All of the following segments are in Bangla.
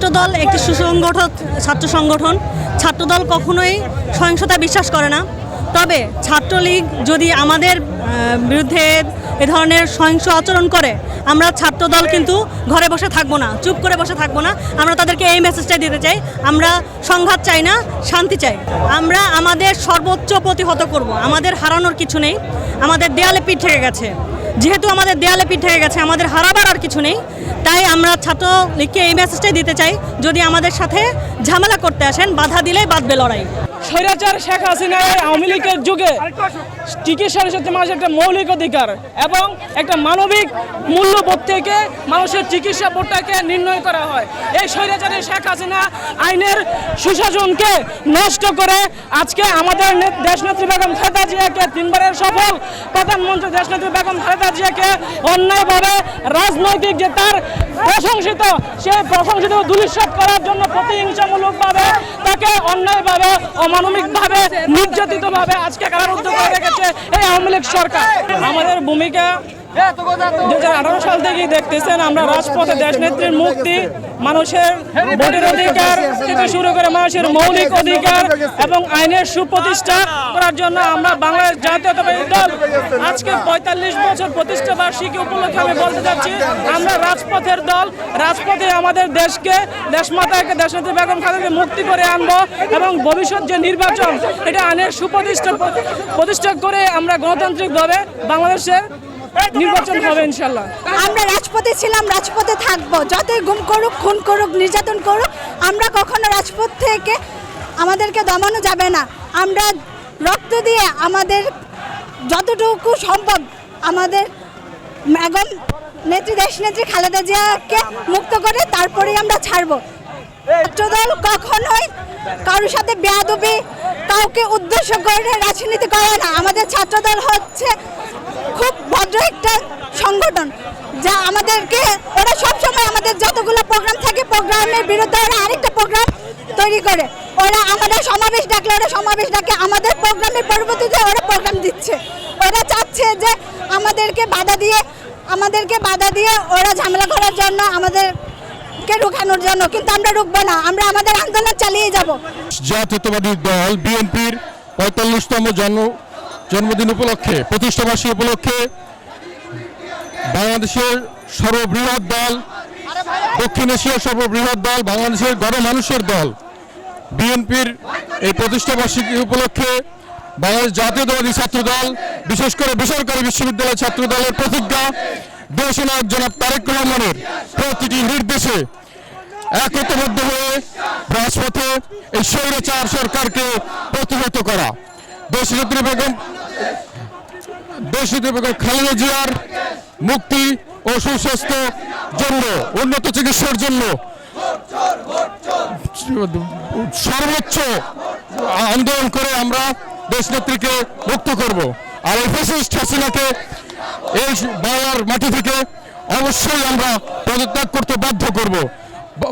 ছাত্রদল একটি সুসংগঠিত ছাত্র সংগঠন। ছাত্রদল কখনোই সহিংসতা বিশ্বাস করে না। তবে ছাত্রলীগ যদি আমাদের বিরুদ্ধে এ ধরনের সহিংস আচরণ করে, আমরা ছাত্রদল কিন্তু ঘরে বসে থাকব না, চুপ করে বসে থাকব না। আমরা তাদেরকে এই মেসেজটাই দিতে চাই, আমরা সংঘাত চাই না, শান্তি চাই। আমরা আমাদের সর্বোচ্চ প্রতিহত করব। আমাদের হারানোর কিছু নেই। আমাদের দেয়ালে পিঠ থেকে গেছে। যেহেতু আমাদের দেয়ালে পিঠ হয়ে গেছে, আমাদের হারাবার আর কিছু নেই, তাই আমরা ছাত্রলীগকে এই মেসেজটাই দিতে চাই, যদি আমাদের সাথে ঝামেলা করতে আসেন, বাধা দিলেই বাঁধবে লড়াই। স্বৈরাচার শেখ হাসিনা আওয়ামী লীগের যুগে চিকিৎসার হচ্ছে মানুষের একটা মৌলিক অধিকার এবং একটা মানবিক মূল্যবোধ থেকে মানুষের চিকিৎসা বোর্ডটাকে নির্ণয় করা হয়। এই স্বৈরাচারী শেখ হাসিনা আইনের সুশাসনকে নষ্ট করে আজকে আমাদের দেশনেত্রী বেগম খালেদা জিয়াকে তিনবারের সফল প্রধানমন্ত্রী দেশনেত্রী বেগম খালেদা জিয়াকে অন্যায়ভাবে রাজনৈতিক যে তার প্রশংসিত, সে প্রশংসিত দুলিশাত করার জন্য প্রতিহিংসামূলকভাবে তাকে অন্যায়ভাবে, অমানবিকভাবে, নির্যাতিতভাবে আজকে কারারুদ্ধ করে রেখেছে এই আওয়ামী লীগ সরকার। আমাদের ভূমিকা দু হাজার আঠারো সাল থেকেই দেখতেছেন আমরা রাজপথে দেশনেত্রীর মুক্তি মানুষের ভোটের অধিকার থেকে শুরু করে মানুষের মৌলিক অধিকার এবং আইনের সুপ্রতিষ্ঠা করার জন্য আমরা বাংলাদেশ জাতীয়তাবাদী দল আজকে পঁয়তাল্লিশ বছর প্রতিষ্ঠা বার্ষিকী উপলক্ষে আমি বলতে চাচ্ছি আমরা রাজপথের দল রাজপথে আমাদের দেশকে দেশমাতাকে দেশনেত্রী বেগম খালেদাকে মুক্তি করে আনব এবং ভবিষ্যৎ যে নির্বাচন এটা আইনের সুপ্রতিষ্ঠা প্রতিষ্ঠা করে আমরা গণতান্ত্রিকভাবে বাংলাদেশের নির্বাচন হবে ইনশাল্লাহ। আমরা রাজপথে ছিলাম রাজপথে থাকব। যতই গুম করুক খুন করুক নির্যাতন করুক আমরা কখনো রাজপথ থেকে আমাদেরকে দমানো যাবে না। আমরা রক্ত দিয়ে আমাদের যতটুকু সম্ভব আমাদের ম্যাগম নেত্রী দেশ নেত্রী খালেদা জিয়াকে মুক্ত করে তারপরেই আমরা ছাড়বো। ছাত্রদল কখনোই কারোর সাথে বেয়াদবি, কাউকে উদ্দেশ্য করে রাজনীতি করে না। আমাদের ছাত্রদল হচ্ছে খুব ভদ্র একটা সংগঠন, যা আমাদেরকে, ওরা সবসময় আমাদের যতগুলো প্রোগ্রাম থাকে প্রোগ্রামের বিরুদ্ধে ওরা আরেকটা প্রোগ্রাম তৈরি করে। ওরা আমাদের সমাবেশ ডাকলে ওরা সমাবেশ ডাকে, আমাদের প্রোগ্রামের পরবর্তীতে ওরা প্রোগ্রাম দিচ্ছে। ওরা চাচ্ছে যে আমাদেরকে বাধা দিয়ে, আমাদেরকে বাধা দিয়ে ওরা ঝামেলা করার জন্য আমাদেরকে রুখানোর জন্য, কিন্তু আমরা রুখবো না, আমরা আমাদের আন্দোলন চালিয়ে যাব। জাতীয়তাবাদী দল বিএনপির পঁয়তাল্লিশতম জন্ম, জন্মদিন উপলক্ষে, প্রতিষ্ঠাবার্ষিকী উপলক্ষে বাংলাদেশের সর্ববৃহৎ দল, দক্ষিণ এশিয়ার সর্ববৃহৎ দল, বাংলাদেশের গণমানুষের দল, বিএনপির এই প্রতিষ্ঠাবার্ষিকী উপলক্ষে বাংলাদেশ জাতীয়তাবাদী ছাত্র দল, বিশেষ করে বেসরকারি বিশ্ববিদ্যালয় ছাত্র দলের প্রতিজ্ঞা দেশনায়ক জনাব তারেক রহমানের প্রতিটি নির্দেশে একতাবদ্ধ হয়ে রাজপথে এই স্বৈরাচার সরকারকে প্রতিহত করা। দেশনেত্রী বেগম দেশনেত্রী বেগম খালেদা জিয়ার মুক্তি ও সুস্বাস্থ্য জন্য, উন্নত চিকিৎসার জন্য সর্বোচ্চ আন্দোলন করে আমরা দেশনেত্রীকে মুক্ত করব। আর এই ফ্যাসিস্ট হাসিনাকে এই বাংলার মাটি থেকে অবশ্যই আমরা পদত্যাগ করতে বাধ্য করব।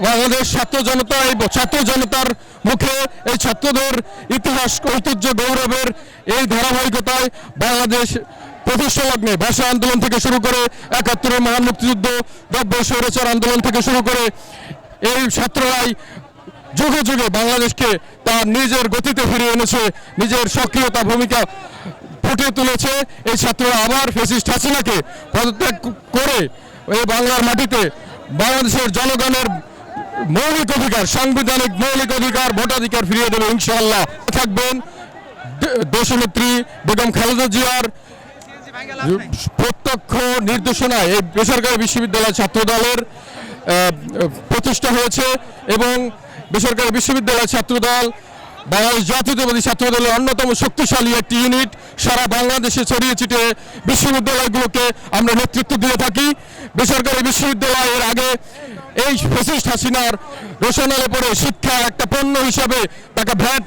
বাংলাদেশ ছাত্র জনতা, এই ছাত্র জনতার মুখে এই ছাত্রদের ইতিহাস, ঐতিহ্য গৌরবের এই ধারাবাহিকতায় বাংলাদেশ প্রতিষ্ঠা লগ্নে ভাষা আন্দোলন থেকে শুরু করে একাত্তরের মহান মুক্তিযুদ্ধ দ্রব্য স্বৈরাচার আন্দোলন থেকে শুরু করে এই ছাত্ররাই যুগে যুগে বাংলাদেশকে তার নিজের গতিতে ফিরিয়ে এনেছে, নিজের সক্রিয়তা ভূমিকা ফুটিয়ে তুলেছে। এই ছাত্ররা আবার ফেসিস্ট হাসিনাকে পদত্যাগ করে এই বাংলার মাটিতে বাংলাদেশের জনগণের মৌলিক অধিকার, সাংবিধানিক মৌলিক অধিকার, ভোটাধিকার ফিরিয়ে দেবে ইনশাআল্লাহ। থাকবেন দেশনেত্রী বেগম খালেদা জিয়ার প্রত্যক্ষ নির্দেশনায় এই বেসরকারি বিশ্ববিদ্যালয় ছাত্র দলের প্রতিষ্ঠা হয়েছে এবং বেসরকারি বিশ্ববিদ্যালয় ছাত্রদল, বাংলাদেশ জাতীয়তাবাদী ছাত্র দলের অন্যতম শক্তিশালী একটি ইউনিট সারা বাংলাদেশে ছড়িয়ে ছিটিয়ে বিশ্ববিদ্যালয়গুলোকে আমরা নেতৃত্ব দিয়ে থাকি। বেসরকারি বিশ্ববিদ্যালয়ের আগে এই ফেসিস্ট হাসিনার রোশনালে পরে শিক্ষা একটা পণ্য হিসাবে তাকে ভ্যাট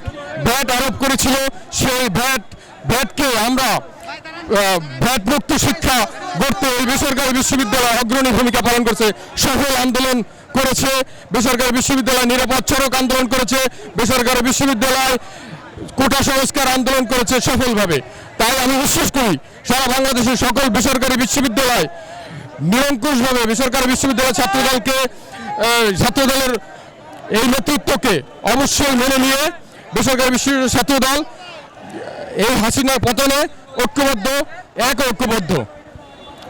ভ্যাট আরোপ করেছিল। সেই ভ্যাট ভ্যাটকে আমরা আহ, ভ্যাট মুক্ত শিক্ষা গড়তে এই বেসরকারি বিশ্ববিদ্যালয় অগ্রণী ভূমিকা পালন করছে। সফল আন্দোলন করেছে। বেসরকারি বিশ্ববিদ্যালয় নিরাপদ সড়ক আন্দোলন করেছে। বেসরকারি বিশ্ববিদ্যালয় কোটা সংস্কার আন্দোলন করেছে সফলভাবে। তাই আমি বিশ্বাস করি, সারা বাংলাদেশের সকল বেসরকারি বিশ্ববিদ্যালয় নিরঙ্কুশভাবে বেসরকারি বিশ্ববিদ্যালয় ছাত্রদলকে ছাত্রদলের এই নেতৃত্বকে অবশ্যই মেনে নিয়ে বেসরকারি বিশ্ববিদ্যালয় ছাত্রদল এই হাসিনার পতনে ঐক্যবদ্ধ, এক ঐক্যবদ্ধ।